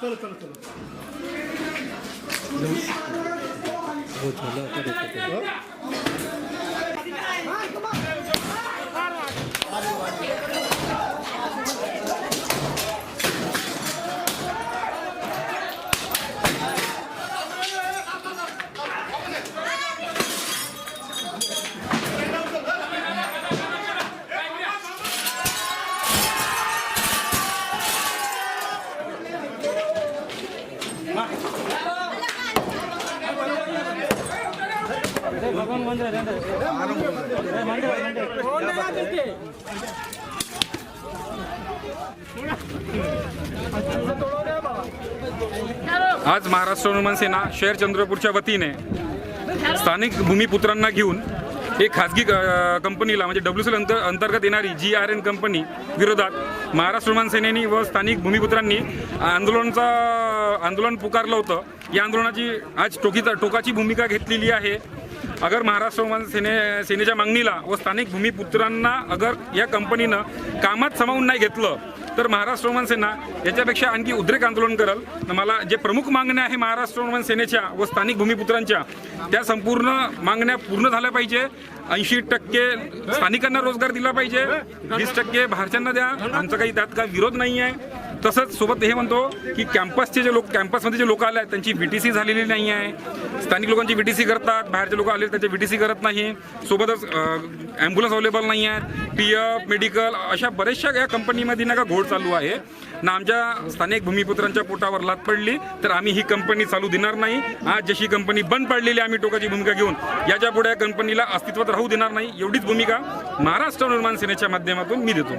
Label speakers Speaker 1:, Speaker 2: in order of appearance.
Speaker 1: চলো চলো চলো।
Speaker 2: वो आज महाराष्ट्र हनुमान सेना शहर चंद्रपूरच्या वतीने स्थानिक भूमिपुत्रांना घेऊन एक खाजगी कंपनीला म्हणजे डब्ल्यू सी अंतर अंतर्गत येणारी जी आर एन कंपनी विरोधात महाराष्ट्र हनुमान सेनेनी व स्थानिक भूमिपुत्रांनी आंदोलनचा आंदोलन पुकारलं होतं. या आंदोलनाची आज टोकीचा टोकाची भूमिका घेतलेली आहे. अगर महाराष्ट्र हनुमान सेने सेनेच्या मागणीला व स्थानिक भूमिपुत्रांना अगर या कंपनीनं कामात सामावून नाही घेतलं तर महाराष्ट्र हनुमान सेना याच्यापेक्षा आणखी उद्रेक आंदोलन करल. मला जे प्रमुख मागण्या आहे महाराष्ट्र हनुमान सेनेच्या व स्थानिक भूमिपुत्रांच्या त्या संपूर्ण मागण्या पूर्ण झाल्या पाहिजे. ऐंशी टक्के स्थानिकांना रोजगार दिला पाहिजे. वीस टक्के बाहेरच्यांना द्या. आमचा काही त्यात काही विरोध नाही आहे तसंच सोबत हे म्हणतो की कॅम्पसचे जे लोक कॅम्पसमध्ये जे लोक आले आहेत त्यांची व्ही टी सी झालेली नाही आहे. स्थानिक लोकांची व्ही टी सी करतात बाहेरचे लोक आले त्यांची व्ही टी सी करत नाही. सोबतच ॲम्ब्युलन्स अवेलेबल नाही आहेत. पी एफ मेडिकल अशा बऱ्याचशा या कंपनीमध्ये ना का घोड चालू आहे. ना आमच्या स्थानिक भूमिपुत्रांच्या पोटावर लात पडली तर आम्ही ही कंपनी चालू देणार नाही. आज जशी कंपनी बंद पडलेली आम्ही टोकाची भूमिका घेऊन याच्यापुढे या कंपनीला अस्तित्वात राहू देणार नाही. एवढीच भूमिका महाराष्ट्र निर्माण सेनेच्या माध्यमातून मी देतो.